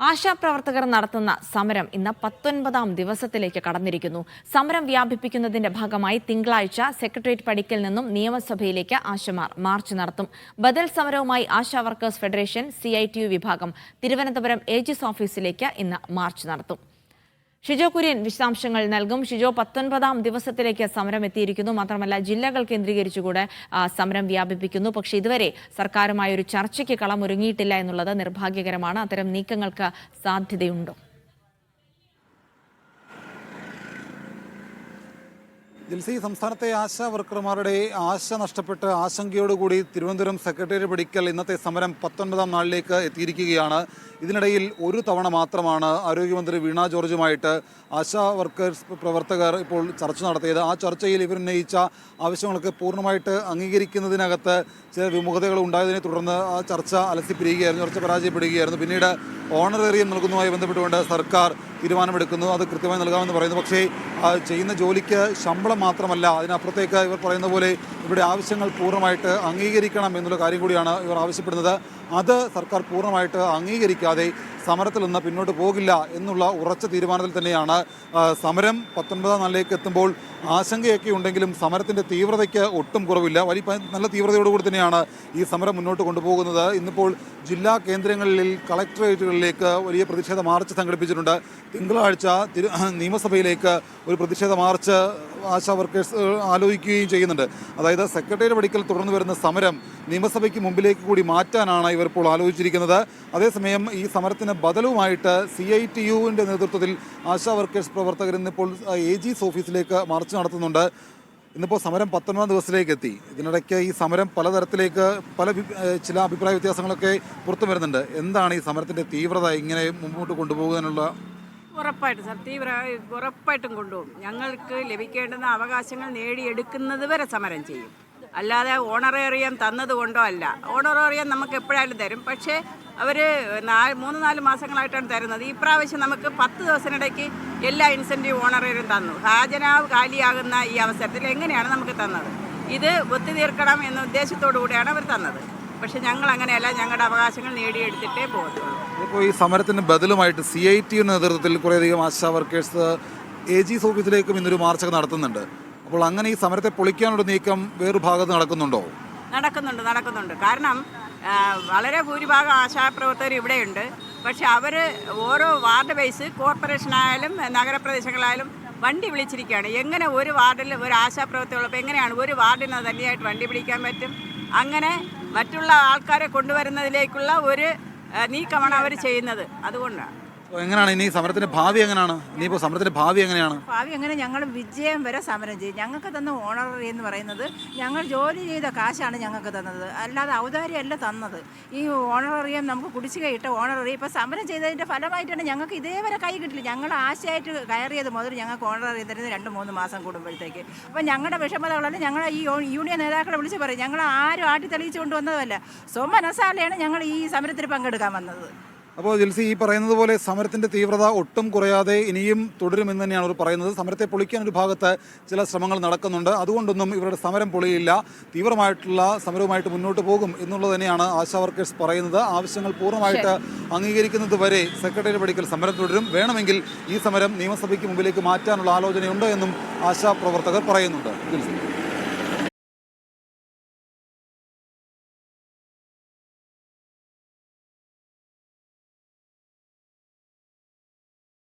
ആശാപ്രവർത്തകർ നടത്തുന്ന സമരം ഇന്ന് പത്തൊൻപതാം ദിവസത്തിലേക്ക് കടന്നിരിക്കുന്നു. സമരം വ്യാപിപ്പിക്കുന്നതിന്റെ ഭാഗമായി തിങ്കളാഴ്ച സെക്രട്ടേറിയറ്റ് പടിക്കൽ നിന്നും നിയമസഭയിലേക്ക് ആശമാർ മാർച്ച് നടത്തും. ബദൽ സമരവുമായി ആശാ വർക്കേഴ്സ് ഫെഡറേഷൻ സി വിഭാഗം തിരുവനന്തപുരം ഏജിസ് ഓഫീസിലേക്ക് ഇന്ന് മാർച്ച് നടത്തും. ഷിജോ കുര്യൻ വിശദാംശങ്ങൾ നൽകും. ഷിജോ പത്തൊൻപതാം ദിവസത്തിലേക്ക് സമരം എത്തിയിരിക്കുന്നു. മാത്രമല്ല ജില്ലകൾ കേന്ദ്രീകരിച്ചുകൂടെ സമരം വ്യാപിപ്പിക്കുന്നു. പക്ഷേ ഇതുവരെ സർക്കാരുമായി ഒരു ചർച്ചയ്ക്ക് കളമൊരുങ്ങിയിട്ടില്ല എന്നുള്ളത് നിർഭാഗ്യകരമാണ്. അത്തരം നീക്കങ്ങൾക്ക് സാധ്യതയുണ്ടോ? ജിൽസി സംസ്ഥാനത്തെ ആശാ വർക്കർമാരുടെ ആശ നഷ്ടപ്പെട്ട് ആശങ്കയോടുകൂടി തിരുവനന്തപുരം സെക്രട്ടേറിയറ്റ് പിടിക്കൽ ഇന്നത്തെ സമരം പത്തൊൻപതാം നാളിലേക്ക് എത്തിയിരിക്കുകയാണ്. ഇതിനിടയിൽ ഒരു തവണ മാത്രമാണ് ആരോഗ്യമന്ത്രി വീണ ജോർജുമായിട്ട് ആശാ വർക്കേഴ്സ് പ്രവർത്തകർ ഇപ്പോൾ ചർച്ച നടത്തിയത്. ആ ചർച്ചയിൽ ഇവരുന്നയിച്ച ആവശ്യങ്ങളൊക്കെ പൂർണമായിട്ട് അംഗീകരിക്കുന്നതിനകത്ത് ചില വിമുഖതകൾ ഉണ്ടായതിനെ തുടർന്ന് ആ ചർച്ച അലസിപ്പിരിയുകയായിരുന്നു ചർച്ച പരാജയപ്പെടുകയായിരുന്നു. പിന്നീട് ഓണറേറിയം നൽകുന്നതുമായി ബന്ധപ്പെട്ടുകൊണ്ട് സർക്കാർ തീരുമാനമെടുക്കുന്നു. അത് കൃത്യമായി നൽകാമെന്ന് പറയുന്നു. പക്ഷേ ചെയ്യുന്ന ജോലിക്ക് ശമ്പളം മാത്രമല്ല അതിനപ്പുറത്തേക്ക് ഇവർ പറയുന്ന പോലെ ഇവിടെ ആവശ്യങ്ങൾ പൂർണമായിട്ട് അംഗീകരിക്കണം എന്നുള്ള കാര്യം കൂടിയാണ് ഇവർ ആവശ്യപ്പെടുന്നത്. അത് സർക്കാർ പൂർണമായിട്ട് അംഗീകരിക്കാതെ സമരത്തിൽ നിന്ന് പിന്നോട്ട് പോകില്ല എന്നുള്ള ഉറച്ച തീരുമാനത്തിൽ തന്നെയാണ് സമരം പത്തൊൻപതാം നാളിലേക്ക് എത്തുമ്പോൾ ആശങ്കയൊക്കെ ഉണ്ടെങ്കിലും സമരത്തിന്റെ തീവ്രതയ്ക്ക് ഒട്ടും കുറവില്ല. വലിയ നല്ല തീവ്രതയോടുകൂടി തന്നെയാണ് ഈ സമരം മുന്നോട്ട് കൊണ്ടുപോകുന്നത്. ഇന്നിപ്പോൾ ജില്ലാ കേന്ദ്രങ്ങളിൽ കളക്ടറേറ്റുകളിലേക്ക് വലിയ പ്രതിഷേധ മാർച്ച് സംഘടിപ്പിച്ചിട്ടുണ്ട്. തിങ്കളാഴ്ച നിയമസഭയിലേക്ക് ഒരു പ്രതിഷേധ മാർച്ച് ആശാ വർക്കേഴ്സ് ആലോചിക്കുകയും ചെയ്യുന്നുണ്ട്. അതായത് സെക്രട്ടേറിയറ്റ് പടിക്കൽ തുടർന്ന് വരുന്ന സമരം നിയമസഭയ്ക്ക് മുമ്പിലേക്ക് കൂടി മാറ്റാനാണ് ഇവർ ഇപ്പോൾ ആലോചിച്ചിരിക്കുന്നത്. അതേസമയം ഈ സമരത്തിന് ബദലുമായിട്ട് സി ഐ ടി യുവിന്റെ നേതൃത്വത്തിൽ ആശാ വർക്കേഴ്സ് പ്രവർത്തകർ ഇന്നിപ്പോൾ എ ജിസ് ഓഫീസിലേക്ക് മാർച്ച് നടത്തുന്നുണ്ട്. ഇന്നിപ്പോൾ സമരം പത്തൊൻപതാം ദിവസത്തിലേക്ക് എത്തി. ഇതിനിടയ്ക്ക് ഈ സമരം പലതരത്തിലേക്ക് പല ചില അഭിപ്രായ വ്യത്യാസങ്ങളൊക്കെ പുറത്തു വരുന്നുണ്ട് എന്താണ് ഈ സമരത്തിന്റെ തീവ്രത? ഇങ്ങനെ മുമ്പോട്ട് കൊണ്ടുപോകാനുള്ള ഉറപ്പായിട്ടും സാർ തീവ്ര ഉറപ്പായിട്ടും കൊണ്ടുപോകും. ഞങ്ങൾക്ക് ലഭിക്കേണ്ടുന്ന അവകാശങ്ങൾ നേടിയെടുക്കുന്നത് വരെ സമരം ചെയ്യും. അല്ലാതെ ഓണറേറിയം തന്നതുകൊണ്ടോ അല്ല. ഓണറേറിയം നമുക്ക് എപ്പോഴായാലും തരും. പക്ഷേ അവർ നാല് മൂന്ന് നാല് മാസങ്ങളായിട്ടാണ് തരുന്നത്. ഈ പ്രാവശ്യം നമുക്ക് പത്ത് ദിവസത്തിനിടയ്ക്ക് എല്ലാ ഇൻസെന്റീവ് ഓണറേറിയം തന്നു. ഹാജനാവ് കാലിയാകുന്ന ഈ അവസരത്തിൽ എങ്ങനെയാണ് നമുക്ക് തന്നത്? ഇത് ഒത്തുതീർക്കണം എന്ന ഉദ്ദേശത്തോടു കൂടിയാണ് അവർ തന്നത്. പക്ഷേ ഞങ്ങൾ അങ്ങനെയല്ല ഞങ്ങളുടെ അവകാശങ്ങൾ നേടിയെടുത്തിട്ടേ പോകത്തുള്ളൂ. ഇപ്പോൾ ഈ സമരത്തിന് ബദലുമായിട്ട് സി ഐ ടി നേതൃത്വത്തിൽ കുറേയധികം ആശാ വർക്കേഴ്സ് എ ജി ഓഫീസിലേക്കും ഇന്നൊരു മാർച്ചൊക്കെ നടത്തുന്നുണ്ട്. അപ്പോൾ അങ്ങനെ ഈ സമരത്തെ പൊളിക്കാനുള്ള നീക്കം വേറൊരു ഭാഗത്ത് നടക്കുന്നുണ്ടോ? നടക്കുന്നുണ്ട് നടക്കുന്നുണ്ട്. കാരണം വളരെ ഭൂരിഭാഗം ആശാപ്രവർത്തകർ ഇവിടെയുണ്ട്. പക്ഷെ അവർ ഓരോ വാർഡ് ബേസ് കോർപ്പറേഷനായാലും നഗരപ്രദേശങ്ങളായാലും വണ്ടി വിളിച്ചിരിക്കുകയാണ്. എങ്ങനെ ഒരു വാർഡിൽ ഒരു ആശാപ്രവർത്തകരുള്ളപ്പോൾ എങ്ങനെയാണ് ഒരു വാർഡിന് തന്നെയായിട്ട് വണ്ടി പിടിക്കാൻ പറ്റും? അങ്ങനെ മറ്റുള്ള ആൾക്കാരെ കൊണ്ടുവരുന്നതിലേക്കുള്ള ഒരു നീക്കമാണ് അവർ ചെയ്യുന്നത്. അതുകൊണ്ടാണ്. എങ്ങനെയാണ് ഇനി സമരത്തിന്റെ ഭാവി എങ്ങനെയാണ് ഇനിയിപ്പോൾ സമരത്തിന്റെ ഭാവി എങ്ങനെയാണ്? ഭാവി എങ്ങനെ ഞങ്ങൾ വിജയം വരെ സമരം ചെയ്യും. ഞങ്ങൾക്ക് തന്ന ഓണററി എന്ന് പറയുന്നത് ഞങ്ങൾ ജോലി ചെയ്ത കാശാണ് ഞങ്ങൾക്ക് തന്നത്. അല്ലാതെ ഔദാര്യമല്ല തന്നത്. ഈ ഓണററിയം നമുക്ക് കുടിശ്ശികയിട്ട ഓണററി ഇപ്പോൾ സമരം ചെയ്തതിന്റെ ഫലമായിട്ടാണ് ഞങ്ങൾക്ക് ഇതേവരെ കൈ കിട്ടില്ല. ഞങ്ങൾ ആശയായിട്ട് കയറിയത് മുതൽ ഞങ്ങൾക്ക് ഓണററി തരുന്നത് രണ്ട് മൂന്ന് മാസം കൂടുമ്പോഴത്തേക്ക്. അപ്പോൾ ഞങ്ങളുടെ വിഷമതകളല്ല ഞങ്ങൾ ഈ യൂണിയൻ നേതാക്കളെ വിളിച്ച് പറയും. ഞങ്ങൾ ആരും ആട്ടി തെളിയിച്ചു കൊണ്ടുവന്നതല്ല സ്വമനസാലെയാണ് ഞങ്ങൾ ഈ സമരത്തിൽ പങ്കെടുക്കാൻ വന്നത്. അപ്പോൾ ജിൽസി ഈ പറയുന്നത് പോലെ സമരത്തിന്റെ തീവ്രത ഒട്ടും കുറയാതെ ഇനിയും തുടരുമെന്ന് തന്നെയാണ് അവർ പറയുന്നത്. സമരത്തെ പൊളിക്കാൻ ഒരു ഭാഗത്ത് ചില ശ്രമങ്ങൾ നടക്കുന്നുണ്ട്. അതുകൊണ്ടൊന്നും ഇവരുടെ സമരം പൊളിയില്ല. തീവ്രമായിട്ടുള്ള സമരവുമായിട്ട് മുന്നോട്ട് പോകും എന്നുള്ളത് തന്നെയാണ് ആശാ വർക്കേഴ്സ് പറയുന്നത്. ആവശ്യങ്ങൾ പൂർണമായിട്ട് അംഗീകരിക്കുന്നത് വരെ സെക്രട്ടറി പഠിക്കൽ സമരം തുടരും. വേണമെങ്കിൽ ഈ സമരം നിയമസഭയ്ക്ക് മുമ്പിലേക്ക് മാറ്റാനുള്ള ആലോചനയുണ്ട് എന്നും ആശാ പ്രവർത്തകർ പറയുന്നുണ്ട്. ജിൽസി.